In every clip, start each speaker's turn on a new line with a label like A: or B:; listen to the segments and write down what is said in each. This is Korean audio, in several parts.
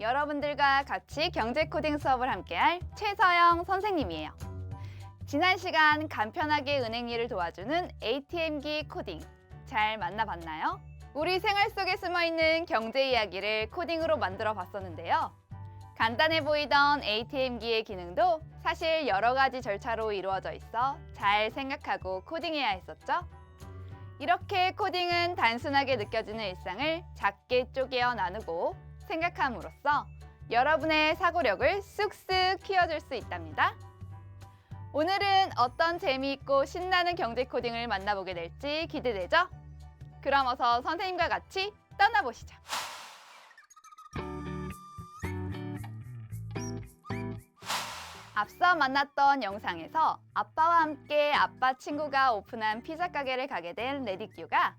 A: 여러분들과 같이 경제 코딩 수업을 함께할 최서영 선생님이에요. 지난 시간 간편하게 은행 일을 도와주는 ATM기 코딩 잘 만나봤나요? 우리 생활 속에 숨어 있는 경제 이야기를 코딩으로 만들어 봤었는데요. 간단해 보이던 ATM기의 기능도 사실 여러 가지 절차로 이루어져 있어 잘 생각하고 코딩해야 했었죠. 이렇게 코딩은 단순하게 느껴지는 일상을 작게 쪼개어 나누고 생각함으로써 여러분의 사고력을 쑥쑥 키워줄 수 있답니다. 오늘은 어떤 재미있고 신나는 경제 코딩을 만나보게 될지 기대되죠? 그럼 어서 선생님과 같이 떠나보시죠. 앞서 만났던 영상에서 아빠와 함께 아빠 친구가 오픈한 피자 가게를 가게 된 레디큐가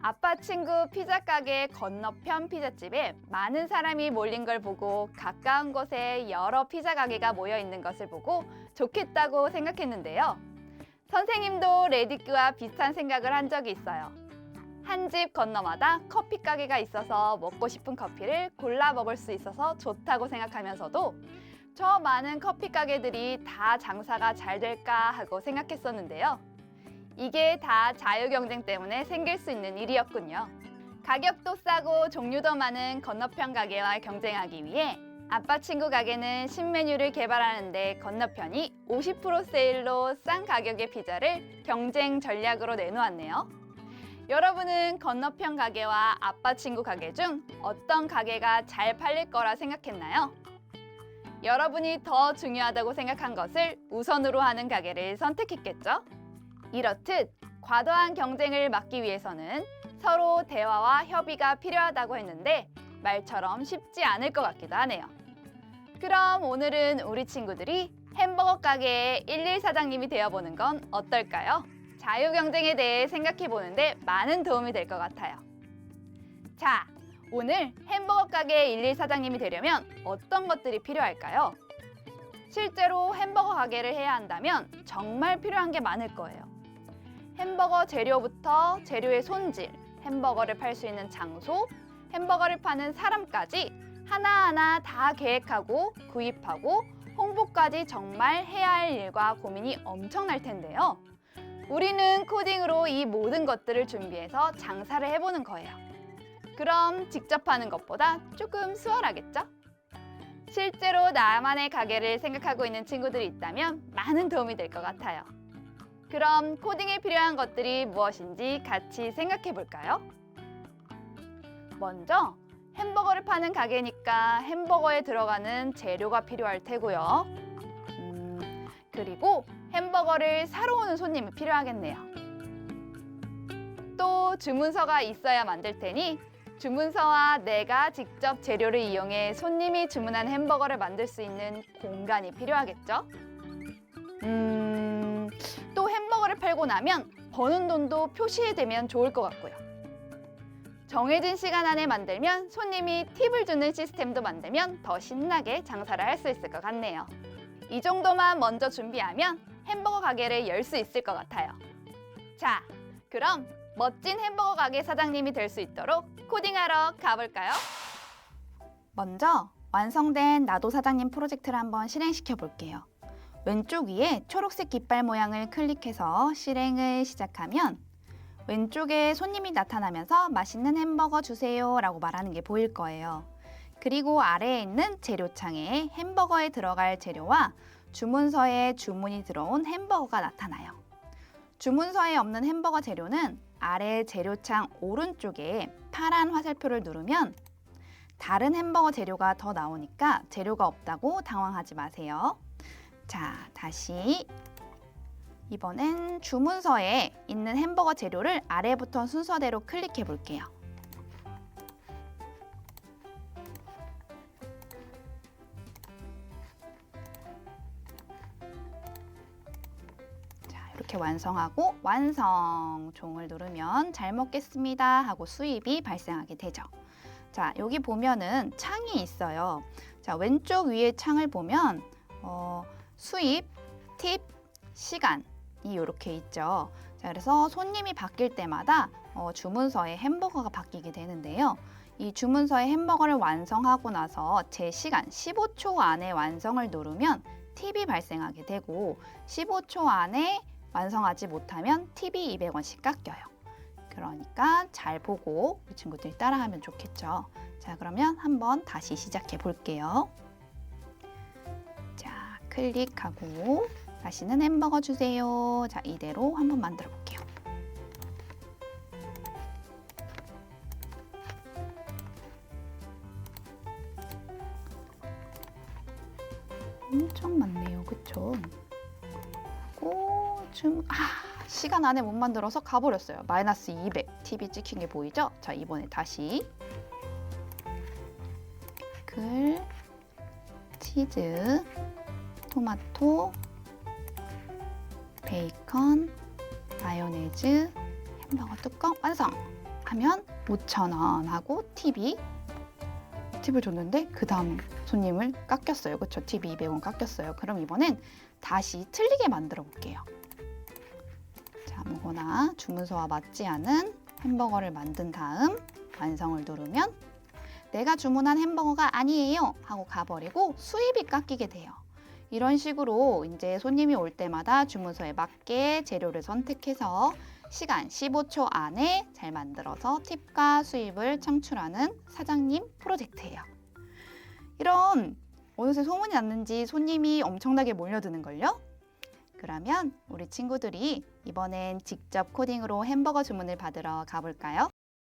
A: 아빠 친구 피자 가게 건너편 피자집에 많은 사람이 몰린 걸 보고 가까운 곳에 여러 피자 가게가 모여 있는 것을 보고 좋겠다고 생각했는데요. 선생님도 레디큐와 비슷한 생각을 한 적이 있어요. 한 집 건너마다 커피 가게가 있어서 먹고 싶은 커피를 골라 먹을 수 있어서 좋다고 생각하면서도 저 많은 커피 가게들이 다 장사가 잘 될까 하고 생각했었는데요. 이게 다 자유 경쟁 때문에 생길 수 있는 일이었군요. 가격도 싸고 종류도 많은 건너편 가게와 경쟁하기 위해 아빠 친구 가게는 신메뉴를 개발하는데 건너편이 50% 세일로 싼 가격의 피자를 경쟁 전략으로 내놓았네요. 여러분은 건너편 가게와 아빠 친구 가게 중 어떤 가게가 잘 팔릴 거라 생각했나요? 여러분이 더 중요하다고 생각한 것을 우선으로 하는 가게를 선택했겠죠? 이렇듯 과도한 경쟁을 막기 위해서는 서로 대화와 협의가 필요하다고 했는데 말처럼 쉽지 않을 것 같기도 하네요. 그럼 오늘은 우리 친구들이 햄버거 가게의 일일 사장님이 되어보는 건 어떨까요? 자유 경쟁에 대해 생각해 보는데 많은 도움이 될 것 같아요. 자, 오늘 햄버거 가게의 일일 사장님이 되려면 어떤 것들이 필요할까요? 실제로 햄버거 가게를 해야 한다면 정말 필요한 게 많을 거예요. 햄버거 재료부터 재료의 손질, 햄버거를 팔 수 있는 장소, 햄버거를 파는 사람까지 하나하나 다 계획하고 구입하고 홍보까지 정말 해야 할 일과 고민이 엄청날 텐데요. 우리는 코딩으로 이 모든 것들을 준비해서 장사를 해보는 거예요. 그럼 직접 하는 것보다 조금 수월하겠죠? 실제로 나만의 가게를 생각하고 있는 친구들이 있다면 많은 도움이 될 것 같아요. 그럼 코딩에 필요한 것들이 무엇인지 같이 생각해 볼까요? 먼저 햄버거를 파는 가게니까 햄버거에 들어가는 재료가 필요할 테고요. 음, 그리고 햄버거를 사러 오는 손님이 필요하겠네요. 또 주문서가 있어야 만들 테니 주문서와 내가 직접 재료를 이용해 손님이 주문한 햄버거를 만들 수 있는 공간이 필요하겠죠? 음, 또 햄버거를 팔고 나면 버는 돈도 표시되면 좋을 것 같고요. 정해진 시간 안에 만들면 손님이 팁을 주는 시스템도 만들면 더 신나게 장사를 할 수 있을 것 같네요. 이 정도만 먼저 준비하면 햄버거 가게를 열 수 있을 것 같아요. 자, 그럼 멋진 햄버거 가게 사장님이 될 수 있도록 코딩하러 가볼까요? 먼저 완성된 나도 사장님 프로젝트를 한번 실행시켜 볼게요. 왼쪽 위에 초록색 깃발 모양을 클릭해서 실행을 시작하면 왼쪽에 손님이 나타나면서 맛있는 햄버거 주세요 라고 말하는 게 보일 거예요. 그리고 아래에 있는 재료창에 햄버거에 들어갈 재료와 주문서에 주문이 들어온 햄버거가 나타나요. 주문서에 없는 햄버거 재료는 아래 재료창 오른쪽에 파란 화살표를 누르면 다른 햄버거 재료가 더 나오니까 재료가 없다고 당황하지 마세요. 자, 다시 이번엔 주문서에 있는 햄버거 재료를 아래부터 순서대로 클릭해 볼게요. 이렇게 완성하고 완성 종을 누르면 잘 먹겠습니다 하고 수입이 발생하게 되죠. 자, 여기 보면은 창이 있어요. 자, 왼쪽 위에 창을 보면 어, 수입, 팁, 시간이 이렇게 있죠. 자, 그래서 손님이 바뀔 때마다 어, 주문서에 햄버거가 바뀌게 되는데요. 이 주문서의 햄버거를 완성하고 나서 제 시간 15초 안에 완성을 누르면 팁이 발생하게 되고 15초 안에 완성하지 못하면 팁이 200원씩 깎여요. 그러니까 잘 보고 우리 친구들이 따라하면 좋겠죠. 자, 그러면 한번 다시 시작해 볼게요. 자, 클릭하고 다시는 햄버거 주세요. 자, 이대로 한번 만들어 볼게요. 엄청 많네요. 그쵸? 좀 아, 시간 안에 못 만들어서 가버렸어요. 마이너스 200 TV 찍힌 게 보이죠? 자, 이번에 다시 글 치즈 토마토 베이컨 마요네즈 햄버거 뚜껑 완성 하면 5,000원 하고 팁이 팁을 줬는데 그 다음 손님을 깎였어요. 그쵸? 팁이 200원 깎였어요. 그럼 이번엔 다시 틀리게 만들어 볼게요. 자, 아무거나 주문서와 맞지 않은 햄버거를 만든 다음 완성을 누르면 내가 주문한 햄버거가 아니에요 하고 가버리고 수입이 깎이게 돼요. 이런 식으로 이제 손님이 올 때마다 주문서에 맞게 재료를 선택해서 시간 15초 안에 잘 만들어서 팁과 수입을 창출하는 사장님 프로젝트예요. 이런 어느새 소문이 났는지 손님이 엄청나게 몰려드는걸요? 그러면 우리 친구들이 이번엔 직접 코딩으로 햄버거 주문을 받으러 가볼까요?